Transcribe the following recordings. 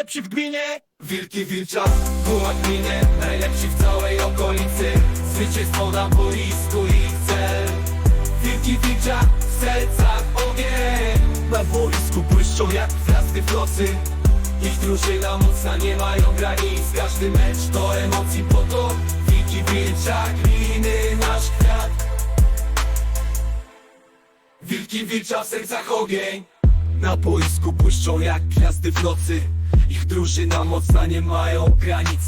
Najlepsi w gminie. Wilki Wilcza, była Najlepsi w całej okolicy. Zwycięstwo na boisku ich cel. Wilki Wilcza, w sercach ogień. Na boisku błyszczą jak gwiazdy w nocy Ich drużyna mocna, nie mają granic. Każdy mecz to emocji potok Wilki Wilcza, gminy nasz kwiat Wilki Wilcza w sercach ogień. Na boisku błyszczą jak gwiazdy w nocy Ich drużyna mocna, nie mają granic.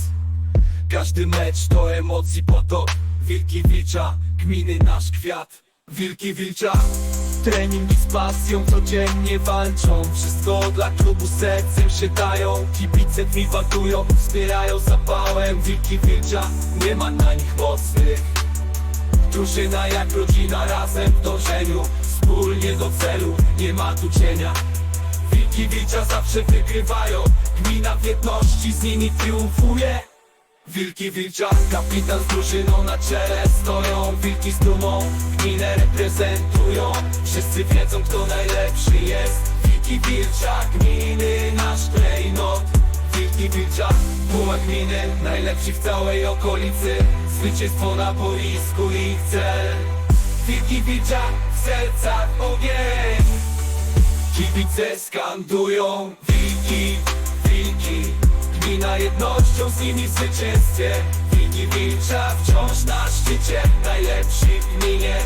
Każdy mecz to emocji potok Wilki Wilcza, gminy nasz kwiat. Wilki Wilcza. Treningi z pasją codziennie walczą. Wszystko dla klubu sercem się dają. Kibice dni waltują, wspierają zapałem. Wilki Wilcza, nie ma na nich mocnych. Drużyna jak rodzina razem w dążeniu. Wspólnie do celu, nie ma tu cienia Wilki Wilcza zawsze wygrywają. Gmina w jedności z nimi triumfuje. Wilki Wilcza, kapitan z drużyną na czele stoją. Wilki z dumą gminę reprezentują. Wszyscy wiedzą kto najlepszy jest. Wilki Wilcza, gminy nasz klejnot. Wilki Wilcza, buła gminy Najlepsi w całej okolicy. Zwycięstwo na boisku ich cel. Wilki Wilcza, w sercach ogień Kibice skandują. Wilki, wilki. Gmina jednością z nimi zwycięstwie Wilki Wilcza wciąż na szczycie. Najlepsi w gminie